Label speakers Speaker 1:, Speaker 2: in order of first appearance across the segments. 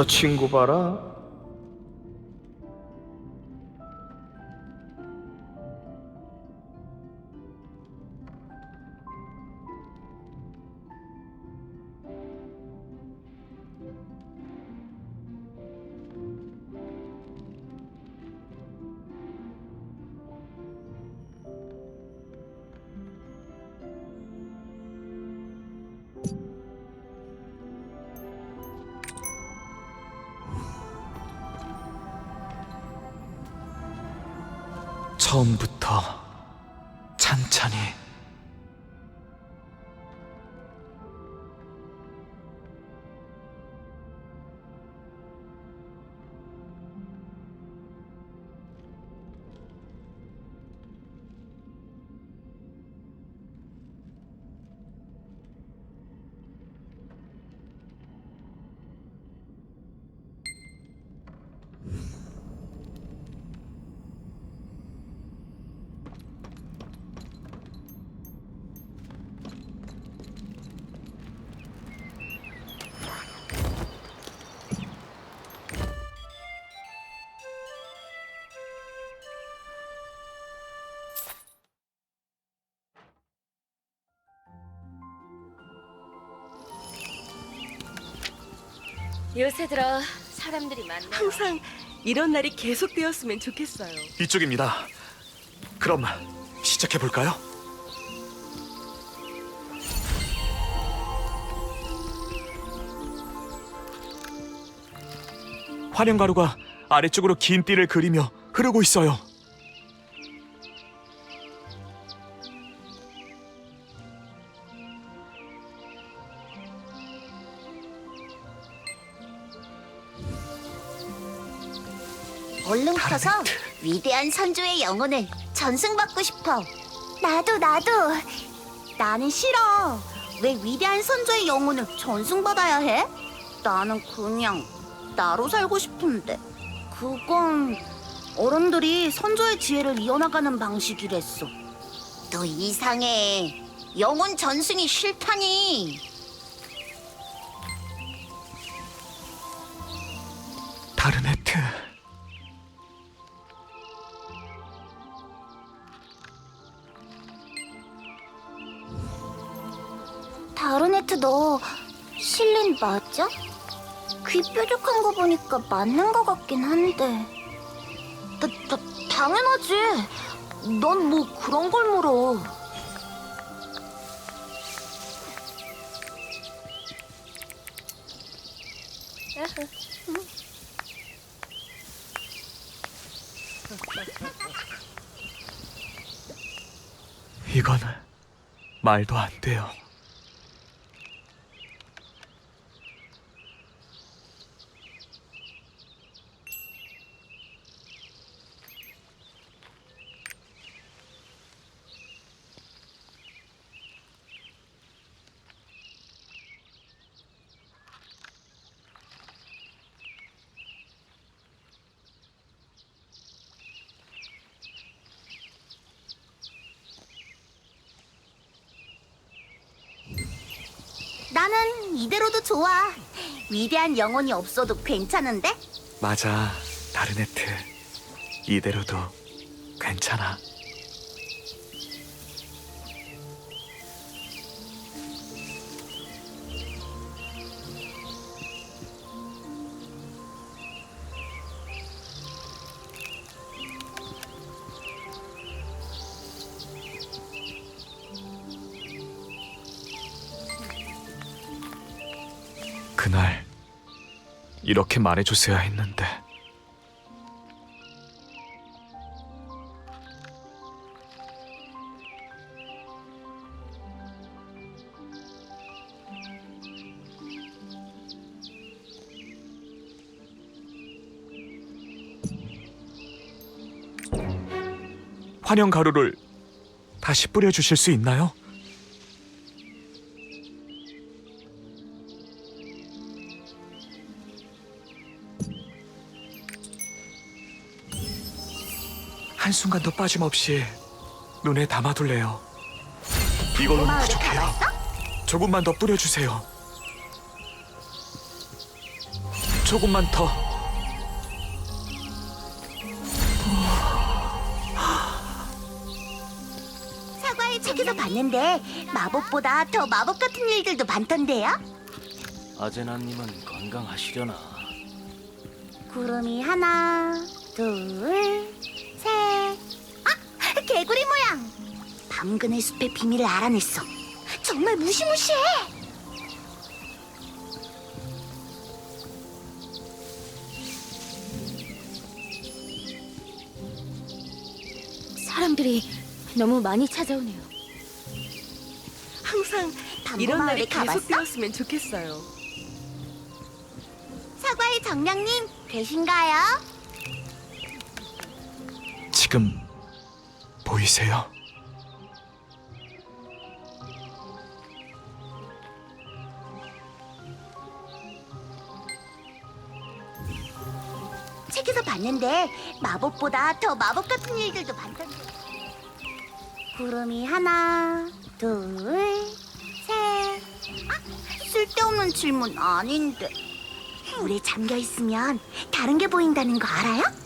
Speaker 1: 저 친구 봐라. 처음부터
Speaker 2: 요새 들어 사람들이 많네.
Speaker 3: 항상 이런 날이 계속되었으면 좋겠어요.
Speaker 1: 이쪽입니다. 그럼 시작해 볼까요? 환영가루가 아래쪽으로 긴 띠를 그리며 흐르고 있어요. 다르네트.
Speaker 4: 위대한 선조의 영혼을 전승받고 싶어. 나도 나도. 나는 싫어. 왜 위대한 선조의 영혼을 전승받아야 해? 나는 그냥 나로 살고 싶은데. 그건 어른들이 선조의 지혜를 이어나가는 방식이랬어. 너 이상해. 영혼 전승이 싫다니.
Speaker 1: 다르네트
Speaker 4: 너 실린 맞아? 귀 뾰족한 거 보니까 맞는 거 같긴 한데. 나, 나, 당연하지. 넌 뭐 그런 걸 물어.
Speaker 1: 이건 말도 안 돼요.
Speaker 4: 나는 이대로도 좋아. 위대한 영혼이 없어도 괜찮은데?
Speaker 1: 맞아, 다르네트. 이대로도 괜찮아. 그날 이렇게 말해줬어야 했는데. 환영 가루를 다시 뿌려주실 수 있나요? 한순간도 빠짐없이 눈에 담아둘래요. 이걸로는 부족해요. 조금만 더 뿌려주세요. 조금만 더.
Speaker 4: 사과의 책에서 봤는데 마법보다 더 마법 같은 일들도 많던데요?
Speaker 5: 아제나님은 건강하시려나?
Speaker 4: 구름이 하나, 둘, 개구리 모양. 밤그네 숲의 비밀을 알아냈어. 정말 무시무시해.
Speaker 2: 사람들이 너무 많이 찾아오네요.
Speaker 3: 항상 이런 날이
Speaker 4: 가봤어?
Speaker 3: 계속 되었으면 좋겠어요.
Speaker 4: 사과의 정령님 계신가요?
Speaker 1: 지금 보이세요?
Speaker 4: 책에서 봤는데 마법보다 더 마법 같은 일들도 많던데. 구름이 하나, 둘, 셋. 아, 쓸데없는 질문 아닌데. 물에 잠겨 있으면 다른 게 보인다는 거 알아요?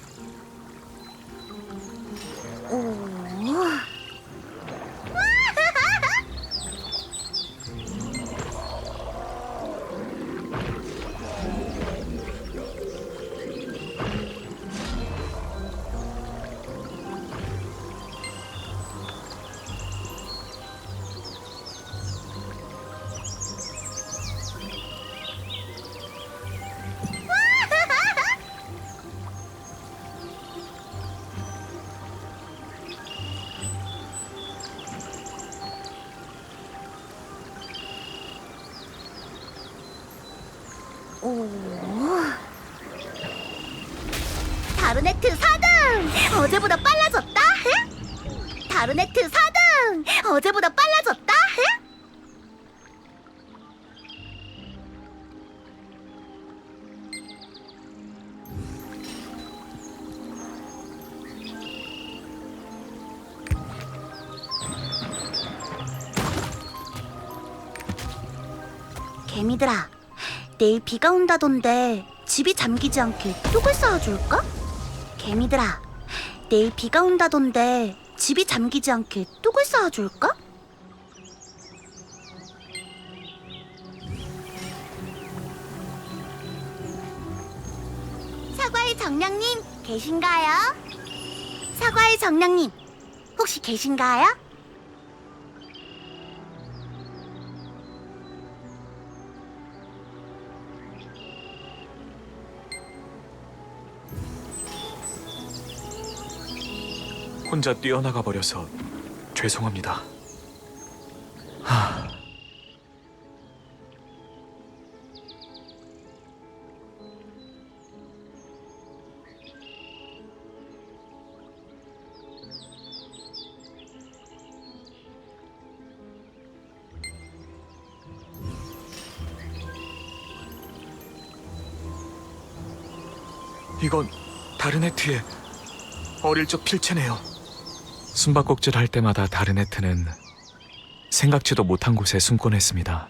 Speaker 4: 응? 다르네트 4등! 어제보다 빨라졌다? 응? 개미들아, 내일 비가 온다던데 집이 잠기지 않게 뚝을 쌓아줄까? 개미들아, 내일 비가 온다던데 집이 잠기지 않게 뚝을 쌓아줄까? 사과의 정령님 계신가요? 사과의 정령님 혹시 계신가요?
Speaker 1: 혼자 뛰어나가 버려서 죄송합니다. 하, 이건 다르네트의 어릴 적 필체네요. 숨바꼭질 할 때마다 다르네트는 생각지도 못한 곳에 숨곤 했습니다.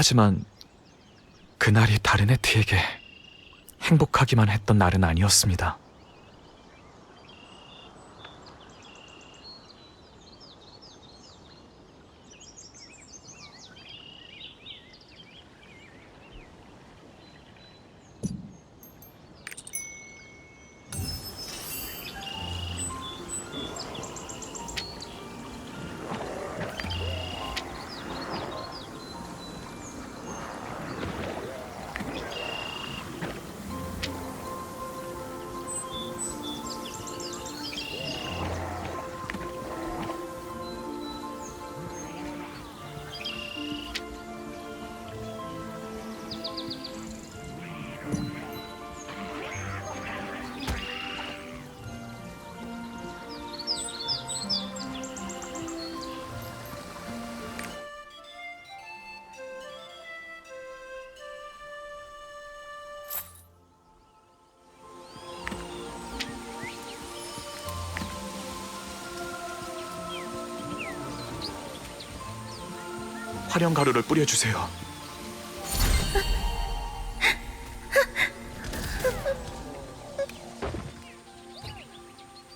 Speaker 1: 하지만 그날이 다르네트에게 행복하기만 했던 날은 아니었습니다. 화령 가루를 뿌려주세요.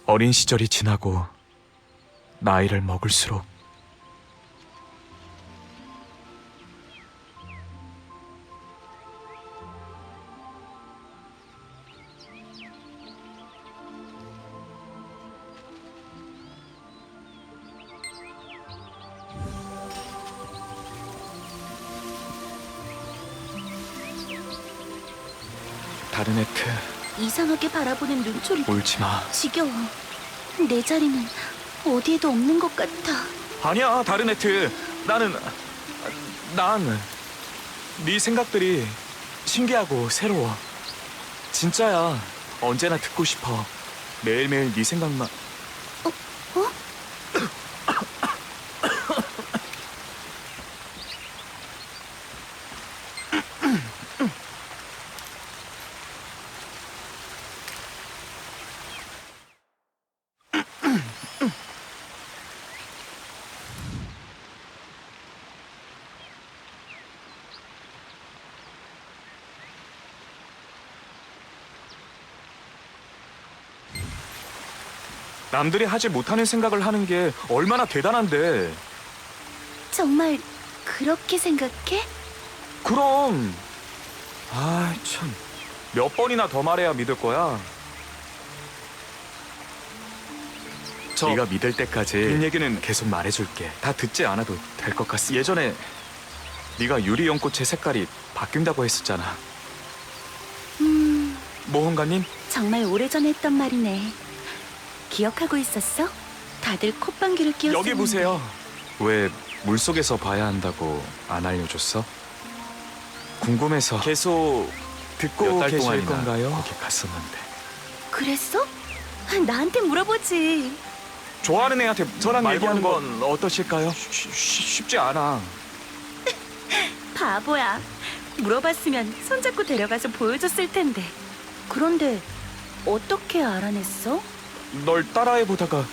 Speaker 1: 어린 시절이 지나고 나이를 먹을수록 다르네트
Speaker 4: 이상하게 바라보는 눈초리.
Speaker 1: 울지 마.
Speaker 4: 지겨워. 내 자리는 어디에도 없는 것 같아.
Speaker 1: 아니야 다르네트 나는 난 네 생각들이 신기하고 새로워. 진짜야. 언제나 듣고 싶어. 매일매일 네 생각만 남들이 하지 못하는 생각을 하는 게 얼마나 대단한데.
Speaker 4: 정말 그렇게 생각해?
Speaker 1: 그럼. 아 참. 몇 번이나 더 말해야 믿을 거야? 저 네가 믿을 때까지 빈 얘기는 계속 말해줄게. 다 듣지 않아도 될 것 같습니다. 예전에 네가 유리 연꽃의 색깔이 바뀐다고 했었잖아.
Speaker 4: 음,
Speaker 1: 모험가님?
Speaker 4: 정말 오래전에 했던 말이네. 기억하고 있었어? 다들 콧방귀를 뀌었어.
Speaker 1: 여기 보세요 왜 물속에서 봐야 한다고 안 알려줬어? 궁금해서 계속 듣고
Speaker 5: 몇달
Speaker 1: 계실
Speaker 5: 동안이나
Speaker 1: 건가요? 거기 갔었는데
Speaker 4: 그랬어? 나한테 물어보지.
Speaker 1: 좋아하는 애한테 저랑 얘기하는
Speaker 5: 하는
Speaker 1: 건 어떠실까요? 쉬- 쉬- 쉽지 않아.
Speaker 3: 바보야. 물어봤으면 손잡고 데려가서 보여줬을 텐데.
Speaker 4: 그런데 어떻게 알아냈어?
Speaker 1: 널 따라해 보다가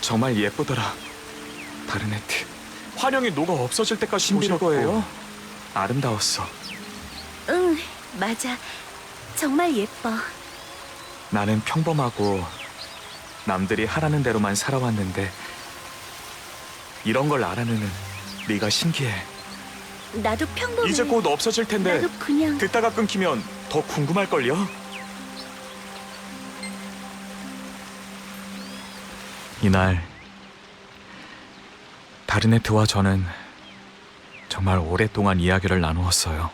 Speaker 1: 정말 예쁘더라. 다른 애트. 화령이 녹아 없어질 때까지 보실 거예요. 아름다웠어.
Speaker 4: 응, 맞아. 정말 예뻐.
Speaker 1: 나는 평범하고 남들이 하라는 대로만 살아왔는데 이런 걸 알아내는 네가 신기해.
Speaker 4: 나도 평범해.
Speaker 1: 이제 곧 없어질 텐데
Speaker 4: 나도 그냥
Speaker 1: 듣다가 끊기면 더 궁금할 걸요. 이날 다르네트와 저는 정말 오랫동안 이야기를 나누었어요.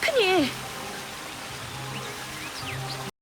Speaker 3: 큰일.